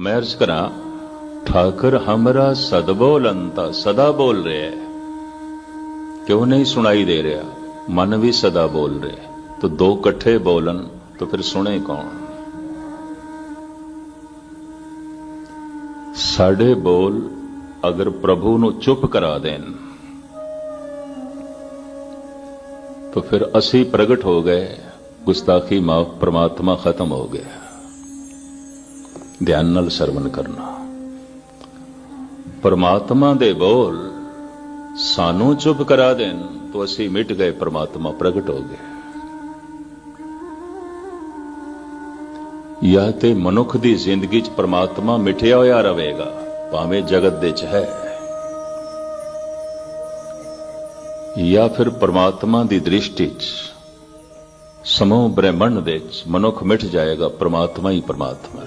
ਮੈਂ ਅਰਜ਼ ਕਰਾਂ, ਠਾਕਰ ਹਮਰਾ ਸਦ ਬੋਲੰਤਾ, ਸਦਾ ਬੋਲ ਰਿਹਾ ਹੈ। ਕਿਉਂ ਨਹੀਂ ਸੁਣਾਈ ਦੇ ਰਿਹਾ? ਮਨ ਵੀ ਸਦਾ ਬੋਲ ਰਿਹਾ ਤਾਂ ਦੋ ਇਕੱਠੇ ਬੋਲਣ, ਤਾਂ ਫਿਰ ਸੁਣੇ ਕੌਣ? ਸਾਡੇ ਬੋਲ ਅਗਰ ਪ੍ਰਭੂ ਨੂੰ ਚੁੱਪ ਕਰਾ ਦੇਣ, ਤਾਂ ਫਿਰ ਅਸੀਂ ਪ੍ਰਗਟ ਹੋ ਗਏ, ਗੁਸਤਾਖੀ ਮਾਫ ਪ੍ਰਮਾਤਮਾ ਖਤਮ ਹੋ ਗਿਆ। ਧਿਆਨ ਨਾਲ ਸਰਵਣ ਕਰਨਾ। ਪਰਮਾਤਮਾ ਦੇ ਬੋਲ ਸਾਨੂੰ ਚੁੱਪ ਕਰਾ ਦੇਣ ਤਾਂ ਅਸੀਂ ਮਿਟ ਗਏ, ਪਰਮਾਤਮਾ ਪ੍ਰਗਟ ਹੋ ਗਏ। ਜਾਂ ਤੇ ਮਨੁੱਖ ਦੀ ਜ਼ਿੰਦਗੀ 'ਚ ਪਰਮਾਤਮਾ ਮਿਠਿਆ ਹੋਇਆ ਰਹੇਗਾ, ਭਾਵੇਂ ਜਗਤ ਦੇ 'ਚ ਹੈ। ਜਾਂ ਫਿਰ ਪਰਮਾਤਮਾ ਦੀ ਦ੍ਰਿਸ਼ਟੀ 'ਚ, ਸਮੂਹ ਬ੍ਰਹਿਮੰਡ ਦੇ 'ਚ ਮਨੁੱਖ ਮਿਟ ਜਾਏਗਾ, ਪਰਮਾਤਮਾ ਹੀ ਪਰਮਾਤਮਾ